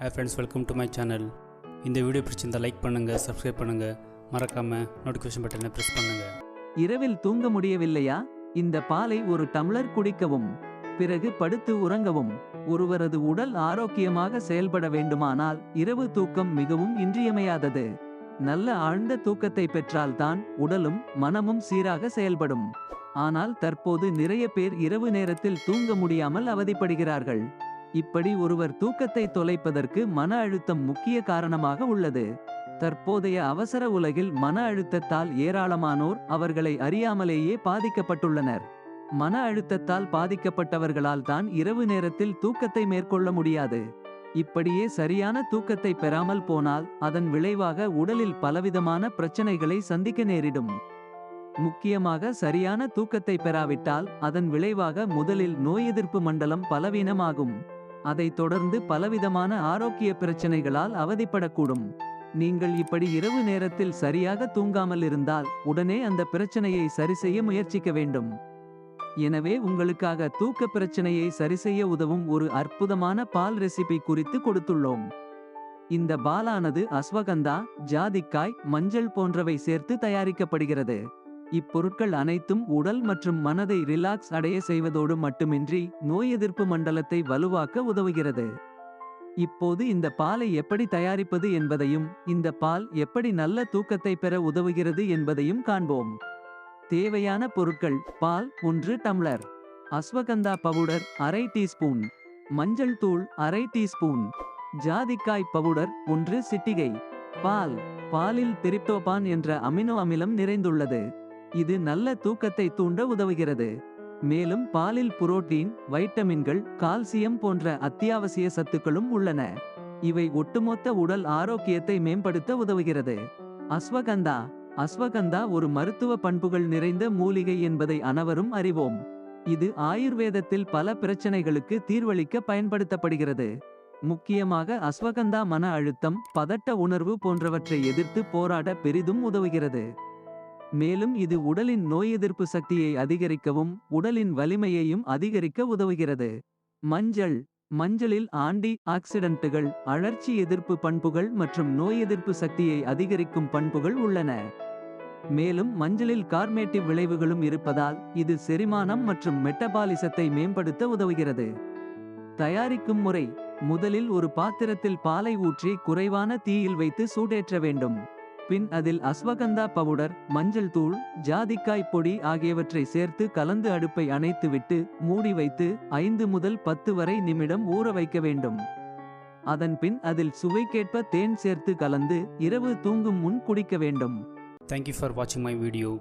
Hey friends welcome to my channel இந்த video பிடிச்சிருந்தால் like பண்ணுங்கள் சப்ஸ்கிரைப் பண்ணுங்கள் மறக்காமல் நோட்டிஃபிகேஷன் பட்டனை ப்ரெஸ் பண்ணுங்கள் இரவில் தூங்க முடியவில்லையா? இந்த பாலை ஒரு டம்ளர் குடிக்கவும் பிறகு படுத்து உறங்கவும். ஒருவரது உடல் ஆரோக்கியமாக செயல்பட வேண்டுமானால் இரவு தூக்கம் மிகவும் இன்றியமையாதது. நல்ல ஆழ்ந்த தூக்கத்தை பெற்றால்தான் உடலும் மனமும் சீராக செயல்படும். ஆனால் தற்போது நிறைய பேர் இரவு நேரத்தில் தூங்க முடியாமல் அவதிப்படுகிறார்கள். இப்படி ஒருவர் தூக்கத்தை தொலைப்பதற்கு மன அழுத்தம் முக்கிய காரணமாக உள்ளது. தற்போதைய அவசர உலகில் மன அழுத்தத்தால் ஏராளமானோர் அவர்களை அறியாமலேயே பாதிக்கப்பட்டுள்ளனர். மன அழுத்தத்தால் பாதிக்கப்பட்டவர்களால் தான் இரவு நேரத்தில் தூக்கத்தை மேற்கொள்ள முடியாது. இப்படியே சரியான தூக்கத்தை பெறாமல் போனால் அதன் விளைவாக உடலில் பலவிதமான பிரச்சனைகளை சந்திக்க நேரிடும். முக்கியமாக சரியான தூக்கத்தை பெறாவிட்டால் அதன் விளைவாக முதலில் நோய் எதிர்ப்பு மண்டலம் பலவீனமாகும். அதைத் தொடர்ந்து பலவிதமான ஆரோக்கிய பிரச்சனைகளால் அவதிப்படக்கூடும். நீங்கள் இப்படி இரவு நேரத்தில் சரியாக தூங்காமல் இருந்தால் உடனே அந்த பிரச்சனையை சரிசெய்ய முயற்சிக்க வேண்டும். எனவே உங்களுக்காக தூக்க பிரச்சனையை சரிசெய்ய உதவும் ஒரு அற்புதமான பால் ரெசிபி குறித்து கொடுத்துள்ளோம். இந்த பாலானது அஸ்வகந்தா ஜாதிக்காய் மஞ்சள் போன்றவை சேர்த்து தயாரிக்கப்படுகிறது. இப்பொருட்கள் அனைத்தும் உடல் மற்றும் மனதை ரிலாக்ஸ் அடைய செய்வதோடு மட்டுமின்றி நோய் எதிர்ப்பு மண்டலத்தை வலுவாக்க உதவுகிறது. இப்போது இந்த பாலை எப்படி தயாரிப்பது என்பதையும் இந்த பால் எப்படி நல்ல தூக்கத்தை பெற உதவுகிறது என்பதையும் காண்போம். தேவையான பொருட்கள் பால் ஒன்று டம்ளர். அஸ்வகந்தா பவுடர் அரை டீஸ்பூன். மஞ்சள் தூள் அரை டீஸ்பூன். ஜாதிக்காய் பவுடர் ஒன்று சிட்டிகை. பால் பாலில் திரிப்டோபான் என்ற அமினோ அமிலம் நிறைந்துள்ளது. இது நல்ல தூக்கத்தை தூண்ட உதவுகிறது. மேலும் பாலில் புரோட்டீன் வைட்டமின்கள் கால்சியம் போன்ற அத்தியாவசிய சத்துக்களும் உள்ளன. இவை ஒட்டுமொத்த உடல் ஆரோக்கியத்தை மேம்படுத்த உதவுகிறது. அஸ்வகந்தா. அஸ்வகந்தா ஒரு மருத்துவ பண்புகள் நிறைந்த மூலிகை என்பதை அனைவரும் அறிவோம். இது ஆயுர்வேதத்தில் பல பிரச்சனைகளுக்கு தீர்வளிக்க பயன்படுத்தப்படுகிறது. முக்கியமாக அஸ்வகந்தா மன அழுத்தம் பதட்ட உணர்வு போன்றவற்றை எதிர்த்து போராட பெரிதும் உதவுகிறது. மேலும் இது உடலின் நோய் எதிர்ப்பு சக்தியை அதிகரிக்கவும் உடலின் வலிமையையும் அதிகரிக்க உதவுகிறது. மஞ்சள். மஞ்சளில் ஆண்டி ஆக்சிடென்ட்டுகள் அழற்சி எதிர்ப்பு பண்புகள் மற்றும் நோய் எதிர்ப்பு சக்தியை அதிகரிக்கும் பண்புகள் உள்ளன. மேலும் மஞ்சளில் கார்மேட்டிவ் விளைவுகளும் இருப்பதால் இது செரிமானம் மற்றும் மெட்டபாலிசத்தை மேம்படுத்த உதவுகிறது. தயாரிக்கும் முறை. முதலில் ஒரு பாத்திரத்தில் பாலை ஊற்றி குறைவான தீயில் வைத்து சூடேற்ற வேண்டும். பின் அதில் அஸ்வகந்தா பவுடர் மஞ்சள் தூள் ஜாதிக்காய் பொடி ஆகியவற்றை சேர்த்து கலந்து அடுப்பை அணைத்துவிட்டு மூடி வைத்து ஐந்து முதல் பத்து வரை நிமிடம் ஊற வைக்க வேண்டும். அதன் பின் அதில் சுவைக்கேற்ப தேன் சேர்த்து கலந்து இரவு தூங்கும் முன் குடிக்க வேண்டும். தேங்க்யூ ஃபார் வாட்சிங் மை வீடியோ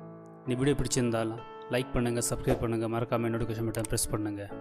இந்த வீடியோ பிடிச்சிருந்தால் லைக் பண்ணுங்கள் சப்ஸ்கிரைப் பண்ணுங்கள் மறக்காமல் நோட்டிஃபிகேஷன் பட்டன் ப்ரெஸ் பண்ணுங்கள்